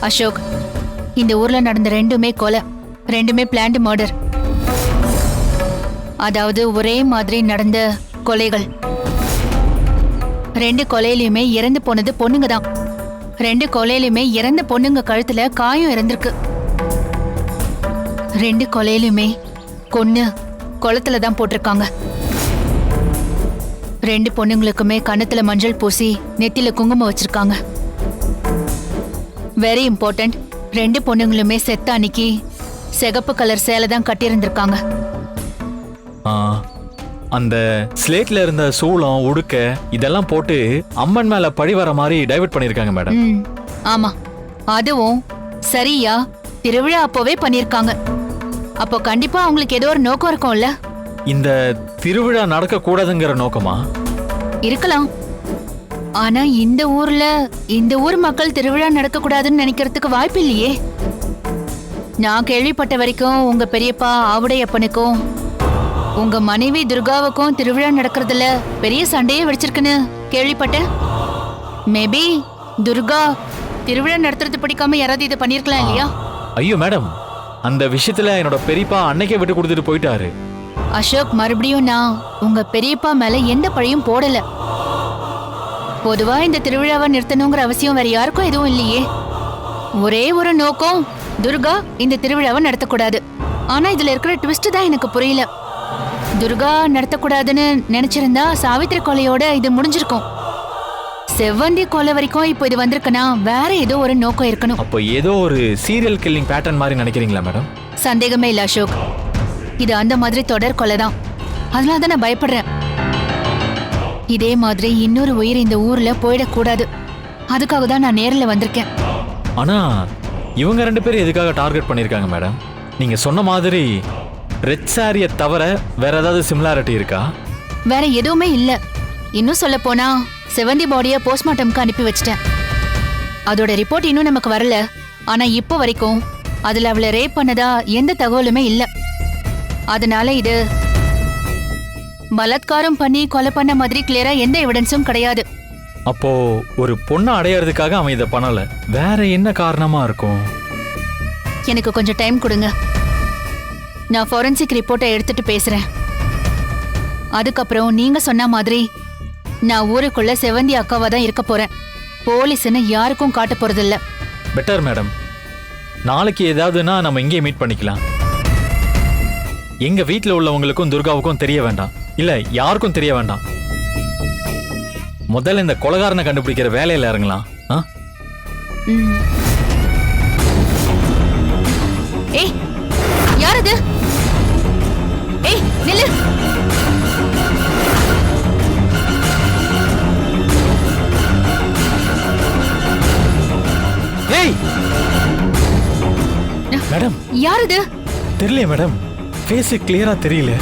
அசோக் இந்த ஊர்ல நடந்த ரெண்டுமே கொலை. ரெண்டுமே பிளான்டு மர்டர் அதாவது ஒரே மாதிரி நடந்த கொலைகள். ரெண்டு கொலையிலயுமே இறந்து போனது பொண்ணுங்க தான். ரெண்டு கொலையிலுமே இறந்த பொண்ணுங்க கழுத்துல காயம் இறந்திருக்கு ரெண்டு கொலையிலுமே கொன்னு குளத்துல தான் போட்டிருக்காங்க. ரெண்டு பொண்ணுங்களுக்குமே கணத்துல மஞ்சள் பூசி நெத்தில குங்குமம் வச்சிருக்காங்க. வெரி இம்பார்ட்டன்ட் ரெண்டு பொண்ணுங்களுமே செத்த அன்னைக்கு சிகப்பு கலர் சேலை தான் கட்டியிருந்திருக்காங்க. ஆ, அந்த ஸ்லேட்ல இருந்த சூளம் உடுக்க இதெல்லாம் போட்டு அம்மன் மேல பழி வர மாதிரி டைவர்ட் பண்ணிருக்காங்க மேடம் ம் ஆமா. அதுவும் சரியா திருவிழா அப்போவே பண்ணிருக்காங்க அப்போ கண்டிப்பா அவங்களுக்கு ஏதோ ஒரு நோக்கம் இருக்கும்ல? இந்த திருவிழா நடக்க கூடாதுங்கிற நோக்கமா? இருக்கலாம். ஆனா இந்த ஊர்ல இந்த ஊர் மக்கள் திருவிழா நடக்க கூடாதுன்னு நினைக்கிறதுக்கு வாய்ப்பு இல்லையே நான் கேள்விப்பட்ட வரைக்கும் உங்க பெரியப்பா ஆவுடையப்பனுக்கும் உங்க மனைவி துர்காவுக்கும் திருவிழா நடக்கிறதுல பெரிய சண்டையே வெடிச்சிருக்குன்னு கேள்விப்பட்டேன். மேபி துர்கா திருவிழா நடத்துறது பிடிக்காம யாராவது இதை பண்ணிருக்கலாம் இல்லையா? ஐயோ மேடம் அந்த விஷயத்துல என்னோட பெரியப்பா அன்னைக்கே விட்டு கொடுத்துட்டு போயிட்டாரு. அசோக் மறுபடியும் நான் உங்க பெரியப்பா மேல எந்த பழியும் போடல. பொதுவா இந்த திருவிழாவை நிறுத்தணுங்கிற அவசியம் வேற யாருக்கும் எதுவும் இல்லையே. ஒரே ஒரு நோக்கம் துர்கா இந்த திருவிழாவை நடத்தக்கூடாது. ஆனா இதுல இருக்கிற ட்விஸ்ட் தான் எனக்கு புரியல. துர்கா நடத்தக்கூடாதுன்னு நினைச்சிருந்தா சாவித்திரி கொலையோட இது முடிஞ்சிருக்கும். செவ்வந்தி கொலை வரைக்கும் இப்போ இது வந்திருக்குன்னா வேற ஏதோ ஒரு நோக்கம் இருக்கணும். அப்போ ஏதோ ஒரு சீரியல் கில்லிங் பேட்டர்ன் மாதிரி நினைக்கிறீங்களா மேடம் சந்தேகமே இல்ல அசோக். இது அந்த மாதிரி தொடர் கொலை தான். அதனால தான் நான் பயப்படுறேன். இதே மாதிரி இன்னொரு உயிர் இந்த ஊர்ல போயிடக்கூடாது. அதுக்காக தான் நான் நேர்ல வந்திருக்கேன். ஆனா இவங்க ரெண்டு பேரும் எதுக்காக டார்கெட் பண்ணிருக்காங்க மேடம் நீங்க சொன்ன மாதிரி ரெட் சாரியை தவிர வேற ஏதாவது சிமிலாரிட்டி இருக்கா? வேற எதுவுமே இல்ல. இன்னும் சொல்ல போனா செவந்தி பாடிய போஸ்ட்மார்ட்டம்க்கு அனுப்பி வச்சிட்டேன். அதோட ரிப்போர்ட் இன்னும் நமக்கு வரல. ஆனா இப்போ வரைக்கும் அதுல அவளை ரேப் பண்ணதா எந்த தகவலுமே இல்ல. அதனால இது பலாத்காரம் பண்ணி கொலை பண்ண மாதிரி கிளியரா எந்த எவிடன்ஸும் கிடையாது. அப்போ ஒரு பொண்ணை அடையறதுக்காக அவன் இதை பண்ணல. வேற என்ன காரணமா இருக்கும்? எனக்கு கொஞ்சம் டைம் கொடுங்க. நான் ஃபோரன்சிக் ரிப்போர்ட்டை எடுத்துட்டு பேசுறேன். அதுக்கப்புறம் நீங்க சொன்ன மாதிரி நான் ஊருக்குள்ள செவந்தி அக்காவா தான் இருக்க போறேன். போலீஸ்னு யாருக்கும் காட்ட போறதில்ல. பெட்டர் மேடம் நாளைக்கு ஏதாவதுன்னா நம்ம இங்கே மீட் பண்ணிக்கலாம். எங்க வீட்டில் உள்ளவங்களுக்கும் துர்காவுக்கும் தெரிய வேண்டாம். இல்ல யாருக்கும் தெரிய வேண்டாம். முதல்ல இந்த கொலகாரனை கண்டுபிடிக்கிற வேலையில இறங்கலாம். ஏய் யார் அது ஏய் நில்லு. ஏய்! மேடம். யார் இது தெரியலையே மேடம். ஃபேஸு கிளியராக தெரியல